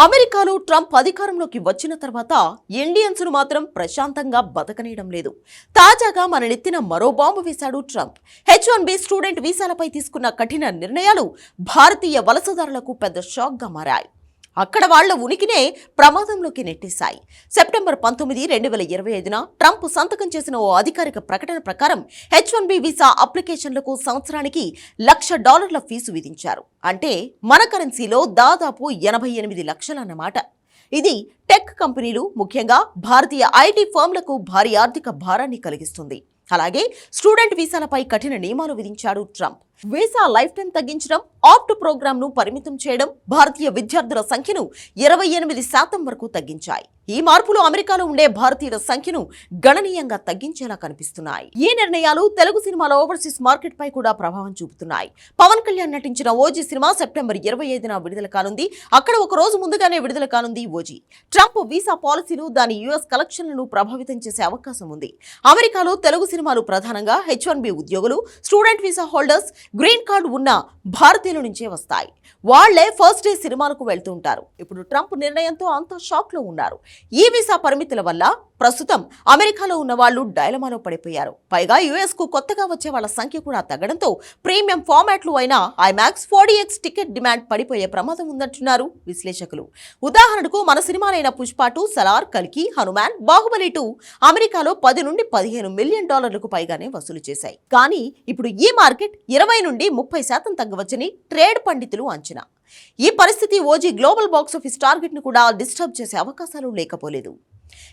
అమెరికాలో ట్రంప్ అధికారంలోకి వచ్చిన తర్వాత ఇండియన్స్ను మాత్రం ప్రశాంతంగా బతకనీయడం లేదు. తాజాగా మన నెత్తిన మరో బాంబు వేశాడు Trump. H one B student వీసాలపై తీసుకున్న కఠిన నిర్ణయాలు భారతీయ వలసదారులకు పెద్ద షాక్గా మారాయి. అక్కడ వాళ్ళ ఉనికినే ప్రమాదంలోకి నెట్టేశాయి. సెప్టెంబర్ పంతొమ్మిది రెండు వేల ఇరవై ఐదున ట్రంప్ సంతకం చేసిన ఓ అధికారిక ప్రకటన ప్రకారం హెచ్ వన్ బి వీసా అప్లికేషన్లకు సంవత్సరానికి లక్ష డాలర్ల ఫీజు విధించారు. అంటే మన కరెన్సీలో దాదాపు ఎనభై ఎనిమిది లక్షలన్నమాట. ఇది టెక్ కంపెనీలు ముఖ్యంగా భారతీయ ఐటీ ఫర్మ్లకు భారీ ఆర్థిక భారాన్ని కలిగిస్తుంది. అలాగే స్టూడెంట్ వీసాలపై కఠిన నియమాలు విధించాడు ట్రంప్. వీసా లైఫ్ టైం తగ్గించడం ఆప్ట్ ప్రోగ్రామ్ను పరిమితం చేయడం భారతీయ విద్యార్థుల సంఖ్యను ఇరవై ఎనిమిది శాతం వరకు తగ్గించాయి. ఈ మార్పులు అమెరికాలో ఉండే భారతీయుల సంఖ్యను గణనీయంగా తగ్గించేలా కనిపిస్తున్నాయి. ఈ నిర్ణయాలు తెలుగు సినిమాల ఓవర్సీస్ మార్కెట్ పై కూడా ప్రభావం చూపుతున్నాయి. పవన్ కళ్యాణ్ నటించిన ఓజీ సినిమా సెప్టెంబర్ ఇరవై ఐదున విడుదల కానుంది. అక్కడ ఒక రోజు ముందుగానే విడుదల కానుంది ఓజీ. ట్రంప్ వీసా పాలసీలు దాని యుఎస్ కలెక్షన్లను ప్రభావితం చేసే అవకాశం ఉంది. అమెరికాలో తెలుగు సినిమాలు ప్రధానంగా హెచ్ వన్ బి ఉద్యోగులు student visa holders green card ఉన్న భారతీయుల నుంచే వస్తాయి. వాళ్ళే ఫస్ట్ డే సినిమాలకు వెళ్తూ ఉంటారు. ఇప్పుడు ట్రంప్ నిర్ణయంతో అంతా షాక్లో ఉన్నారు. ఈ వీసా పరిమితుల వల్ల ప్రస్తుతం అమెరికాలో ఉన్న వాళ్ళు డైలమాలో పడిపోయారు. పైగా యుఎస్కు కొత్తగా వచ్చే వాళ్ళ సంఖ్య కూడా తగ్గడంతో ప్రీమియం ఫార్మాట్లు అయిన IMAX forty X ticket demand పడిపోయే ప్రమాదం ఉందంటున్నారు విశ్లేషకులు. ఉదాహరణకు మన సినిమాలైన పుష్ప టూ సలార్ కల్కి హనుమాన్ బాహుబలి టూ అమెరికాలో పది నుండి పదిహేను మిలియన్ డాలర్లకు పైగానే వసూలు చేశాయి. కానీ ఇప్పుడు ఈ మార్కెట్ ఇరవై నుండి ముప్పై శాతం తగ్గవచ్చని ట్రేడ్ పండితులు అంచనా. ఈ పరిస్థితి ఓజీ గ్లోబల్ బాక్స్ ఆఫీస్ టార్గెట్ను కూడా డిస్టర్బ్ చేసే అవకాశాలు లేకపోలేదు.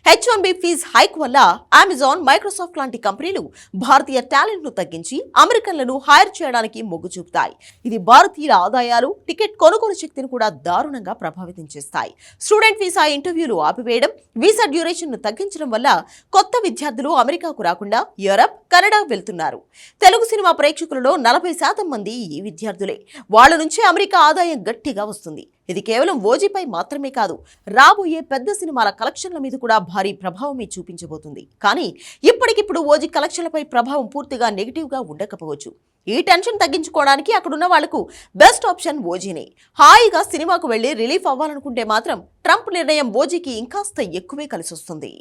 H one B fee hike వల్ల అమెజాన్ మైక్రోసాఫ్ట్ లాంటి కంపెనీలు భారతీయ టాలెంట్ను తగ్గించి అమెరికన్లను హైర్ చేయడానికి మొగ్గు చూపుతాయి. ఇది భారతీయుల ఆదాయాలు టికెట్ కొనుగోలు శక్తిని కూడా దారుణంగా ప్రభావితం చేస్తాయి. స్టూడెంట్ వీసా ఇంటర్వ్యూలు ఆపివేయడం వీసా డ్యూరేషన్ను తగ్గించడం వల్ల కొత్త విద్యార్థులు అమెరికాకు రాకుండా యూరప్ కెనడా వెళ్తున్నారు. తెలుగు సినిమా ప్రేక్షకులలో నలభై శాతం మంది ఈ విద్యార్థులే. వాళ్ళ నుంచే అమెరికా ఆదాయం గట్టిగా వస్తుంది. ఇది కేవలం ఓజీపై మాత్రమే కాదు రాబోయే పెద్ద సినిమాల కలెక్షన్ల మీద కూడా భారీ ప్రభావమే చూపించబోతుంది. కానీ ఇప్పటికిప్పుడు ఓజీ కలెక్షన్లపై ప్రభావం పూర్తిగా నెగిటివ్గా ఉండకపోవచ్చు. ఈ టెన్షన్ తగ్గించుకోవడానికి అక్కడున్న వాళ్ళకు బెస్ట్ ఆప్షన్ ఓజీనే. హాయిగా సినిమాకు వెళ్ళి రిలీఫ్ అవ్వాలనుకుంటే మాత్రం ట్రంప్ నిర్ణయం ఓజీకి ఇంకాస్త ఎక్కువే కలిసొస్తుంది.